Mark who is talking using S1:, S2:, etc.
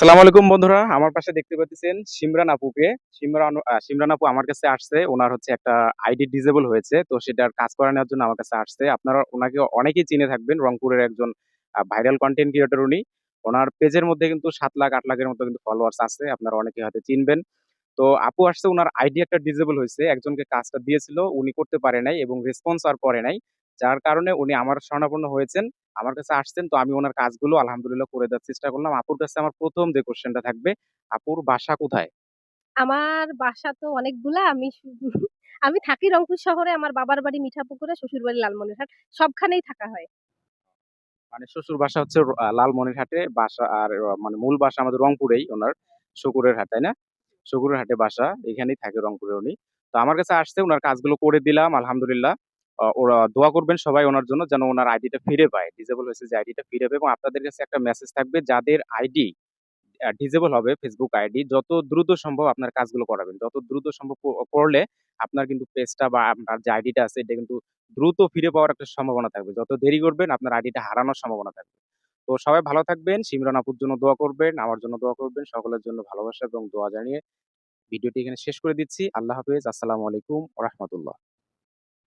S1: সালাম আলাইকুম বন্ধুরা, আমার পাশে দেখতে পাচ্ছেন সিমরান আপুকে। সিমরান সিমরান আপু আমার কাছে আসছে, ওনার হচ্ছে একটা আইডি ডিজেবল হয়েছে, তো সেটার কাজ করে নেওয়ার জন্য আমার কাছে আসছে। আপনারা ওনাকে অনেকেই চিনে থাকবেন, রংপুরের একজন ভাইরাল কন্টেন্ট ক্রিয়েটর উনি। ওনার পেজের মধ্যে কিন্তু সাত লাখ, আট লাখের মতো কিন্তু ফলোয়ার্স আছে, আপনারা অনেকে হয়তো চিনবেন। তো আপু আসছে, ওনার আইডি একটা ডিজেবল হয়েছে, একজনকে কাজটা দিয়েছিল, উনি করতে পারে নাই এবং রেসপন্স আর করে নাই। যার কারণে উনি আমার শরণাপন্ন হয়েছেন আমার কাছে আসছেন তো আমি ওনার কাজগুলো আলহামদুলিল্লাহ করে দেওয়ার চেষ্টা করলাম। আপুর কাছে আমার প্রথম যে কোয়েশ্চেনটা থাকবে, আপুর বাসা কোথায়?
S2: আমার বাসা তো অনেকগুলা। আমি আমি থাকি রংপুর শহরে। আমার বাবার বাড়ি মিঠাপুকুরে, শ্বশুর বাড়ি লালমনিরহাট। সবখানেই থাকা হয়।
S1: মানে শ্বশুর বাসা হচ্ছে লালমনিরহাটে, বাসা আর মানে মূল বাসা আমাদের রংপুরেই ওনার শকুরের হাট, তাই না? শকুরের হাটে বাসা, এখানেই থাকে রংপুরে উনি। তো আমার কাছে আসছে ওনার কাজগুলো করে দিলাম আলহামদুলিল্লাহ। ওরা দোয়া করবেন সবাই ওনার জন্য যেন উনার আইডিটা ফিরে পায়। ডিসেবল হয়েছে যে আইডিটা ফিরে পায় এবং আপনাদের কাছে একটা মেসেজ থাকবে যাদের আইডি আ ডিসেবল হবে ফেসবুক আইডি যত দ্রুত সম্ভব আপনার কাজগুলো করাবেন। যত দ্রুত সম্ভব করলে আপনার কিন্তু পেজটা বা আপনার যে আইডিটা আছে এটা কিন্তু দ্রুত ফিরে পাওয়ার একটা সম্ভাবনা থাকবে। যত দেরি করবেন আপনার আইডিটা হারানোর সম্ভাবনা থাকবে। তো সবাই ভালো থাকবেন। সিমরান আপুর জন্য দোয়া করবেন, আমার জন্য দোয়া করবেন। সকলের জন্য ভালোবাসা এবং দোয়া জানিয়ে ভিডিওটি এখানে শেষ করে দিচ্ছি। আল্লাহ হাফেজ। আসসালামু আলাইকুম রাহমাতুল্লাহ।